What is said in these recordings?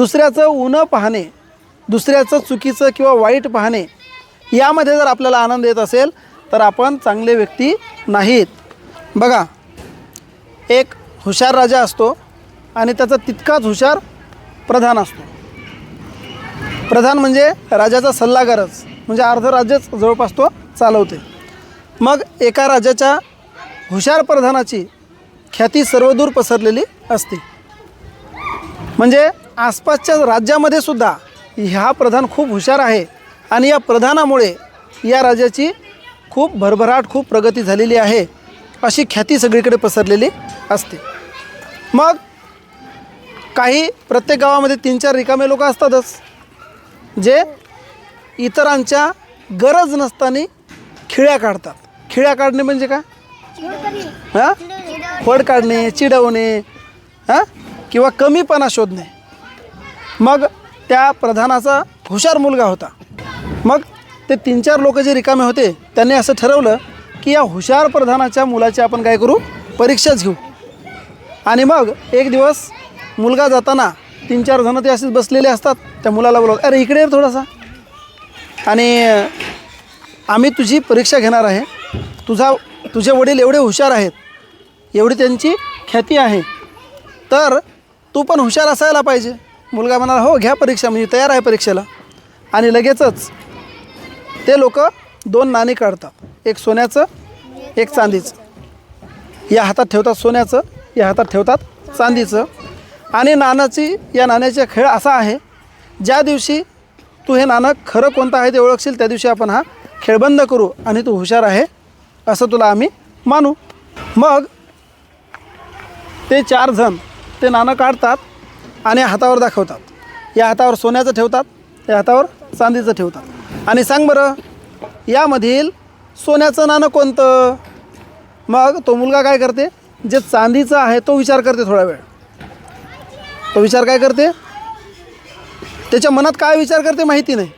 दुसऱ्याचं उनं पाहणे दुसऱ्याचं चुकीचं किंवा वाईट पाहणे यामध्ये जर आपल्याला आनंद येत असेल तर आपण चांगले व्यक्ती नाहीत. बघा एक हुशार राजा असतो आणि त्याचा तितकाच हुशार प्रधान असतो. प्रधान म्हणजे राजाचा सल्लागारच म्हणजे अर्ध राज्यच जवळपास तो चालवते. मग एका राजाच्या हुशार प्रधानाची ख्याती सर्वदूर पसरलेली असते. म्हणजे आसपासच्या राज्यामध्ये सुद्धा हा प्रधान खूप हुशार आहे. आणि या प्रधानामुळे या राजाची खूप भरभराट खूप प्रगती झालेली आहे अशी ख्याती सगळीकडे पसरलेली असते. मग काही प्रत्येक गावामध्ये तीन चार रिकामे लोक असतातच जे इतरांच्या गरज नसताना खिळ्या काढतात. खिळ्या काढणे म्हणजे काय? हां? फड काढणे चिडवणे हां? किंवा कमीपणा शोधणे. मग त्या प्रधानाचा हुशार मुलगा होता. मग ते तीन चार लोक जे रिकामे होते त्यांनी असं ठरवलं की या हुशार प्रधानाच्या मुलाची आपण काय करू? परीक्षाच घेऊ. आणि मग एक दिवस मुलगा जाताना तीन चार जणं ते असेच बसलेले असतात त्या मुलाला बोलवत अरे इकडे थोडासा. आणि आम्ही तुझी परीक्षा घेणार आहे. तुझा तुझे वडील एवढे हुशार आहेत. एवढी त्यांची ख्याती आहे. तर तू पण हुशार असायला पाहिजे. मुलगा म्हणाला हो घ्या परीक्षा म्हणजे तयार आहे परीक्षेला. आणि लगेचच ते लोक दोन नाणी काढतात. एक सोन्याचं एक चांदीचं. या हातात ठेवतात सोन्याचं या हातात ठेवतात चांदीचं. आणि नाण्याची या नाण्याचा खेळ असा आहे ज्या दिवशी तू हे नाणं खरं कोणतं आहे ते ओळखशील त्या दिवशी आपण हा खेळ बंद करू आणि तू हुशार आहे असं तुला आम्ही मानू. मग ते चार जण ते नाणं काढतात आणि हातावर दाखवतात. या हातावर सोन्याचं ठेवतात या हातावर चांदीचं ठेवतात. आणि सांग बरं यामधील सोन्याचं नाणं कोणतं? मग तो मुलगा काय करते? जे चांदीचं आहे तो विचार करते थोडा वेळ. तो विचार काय करते? त्याच्या मनात काय विचार करते माहिती नाही.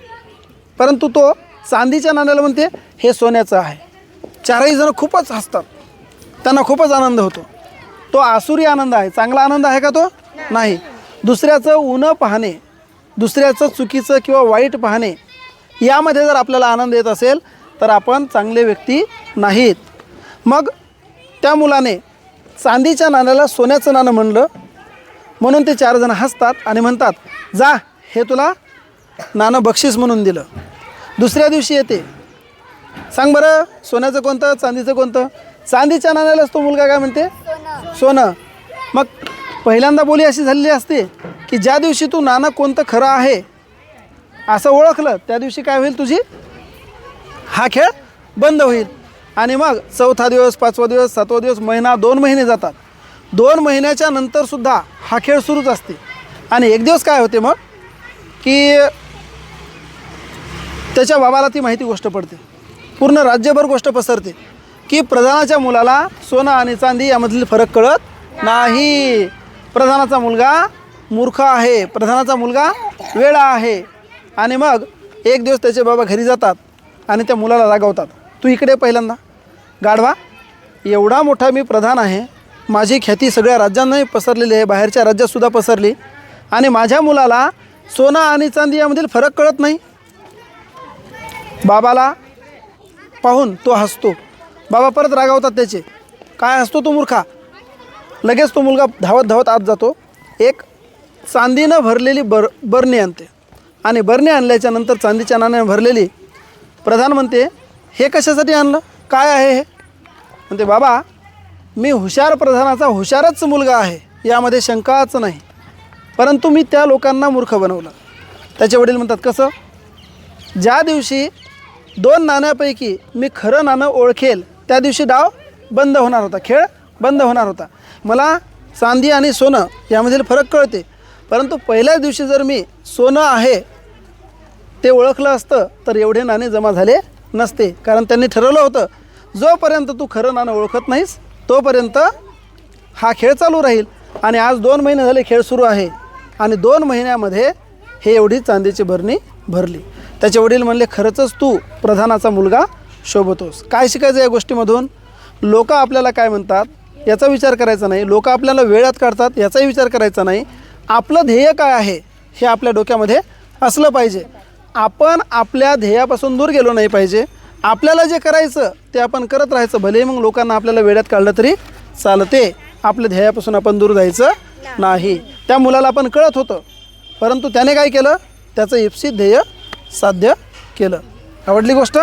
परंतु तो चांदीच्या नाण्याला म्हणते हे सोन्याचं आहे. चारही जण खूपच हसतात. त्यांना खूपच आनंद होतो. तो आसुरी आनंद आहे. चांगला आनंद आहे का तो? नाही. दुसऱ्याचं उनं पाहणे दुसऱ्याचं चुकीचं किंवा वाईट पाहणे यामध्ये जर आपल्याला आनंद येत असेल तर आपण चांगले व्यक्ती नाहीत. मग त्या मुलाने चांदीच्या नाण्याला सोन्याचं नाणं म्हणलं म्हणून ते चार जण हसतात आणि म्हणतात जा हे तुला नाणं बक्षीस म्हणून दिलं. दुसऱ्या दिवशी येते. सांग बरं सोन्याचं कोणतं चांदीचं कोणतं? चांदीच्या नाण्यालाच तो मुलगा काय म्हणते? सोनं. मग पहिल्यांदा बोली अशी झालेली असते की ज्या दिवशी तू नाणं कोणतं खरं आहे असं ओळखलं त्या दिवशी काय होईल तुझी? हा खेळ बंद होईल. आणि मग चौथा दिवस पाचवा दिवस सातवा दिवस महिना दोन महिने जातात. दोन महिन्याच्या नंतरसुद्धा हा खेळ सुरूच असते. आणि एक दिवस काय होते मग? की त्याच्या बाबाला ती माहिती गोष्ट पडते. पूर्ण राज्यभर गोष्ट पसरते. की प्रधानाच्या मुलाला सोनं आणि चांदी यामधील फरक कळत नाही. प्रधानाचा मुलगा मूर्ख आहे प्रधानाचा मुलगा वेळा आहे. आणि मग एक दिवस त्याचे बाबा घरी जातात आणि त्या मुलाला रागवतात. तू इकडे पहिल्यांदा. गाढवा एवढा मोठा मी प्रधान आहे. माझी ख्याती सगळ्या राज्यांनाही पसरलेली आहे. बाहेरच्या राज्यातसुद्धा पसरली. आणि माझ्या मुलाला सोनं आणि चांदी यामधील फरक कळत नाही. बाबाला पाहून तो हसतो. बाबा परत रागावतात त्याचे. काय हसतो तो मूर्खा? लगेच तो मुलगा धावत धावत आत जातो. एक चांदीनं भरलेली बर बरणी आणते. आणि बरणी आणल्याच्या नंतर चांदीच्या नाण्याने भरलेली प्रधान म्हणते हे कशासाठी आणलं? काय आहे हे? म्हणते बाबा मी हुशार प्रधानाचा हुशारच मुलगा आहे. यामध्ये शंकाच नाही. परंतु मी त्या लोकांना मूर्ख बनवलं. त्याचे वडील म्हणतात कसं? ज्या दिवशी दोन नाण्यापैकी मी खरं नाणं ओळखेल त्या दिवशी डाव बंद होणार होता. खेळ बंद होणार होता. मला चांदी आणि सोनं यामधील फरक कळते. परंतु पहिल्याच दिवशी जर मी सोनं आहे ते ओळखलं असतं तर एवढे नाणे जमा झाले नसते. कारण त्यांनी ठरवलं होतं जोपर्यंत तू खरं नाणं ओळखत नाहीस तोपर्यंत हा खेळ चालू राहील. आणि आज दोन महिने झाले खेळ सुरू आहे. आणि दोन महिन्यामध्ये हे एवढी चांदीची भरणी भरली. त्याचे वडील म्हणले खरंच तू प्रधानाचा मुलगा शोभतोस. काय शिकायचं या गोष्टीमधून? लोक आपल्याला काय म्हणतात? याचा विचार करायचा नाही. लोक आपल्याला वेळात काढतात याचाही विचार करायचा नाही. आपलं ध्येय काय आहे हे आपल्या डोक्यामध्ये असलं पाहिजे. आपण आपल्या ध्येयापासून दूर गेलो नाही पाहिजे. आपल्याला जे करायचं ते आपण करत राहायचं. भले मग लोकांना आपल्याला वेळात काढलं तरी चालते. आपल्या ध्येयापासून आपण दूर जायचं नाही. त्या मुलाला आपण कळत होतं. परंतु त्याने काय केलं? त्याचं इप्सित ध्येय साध्य केलं. आवडली गोष्ट?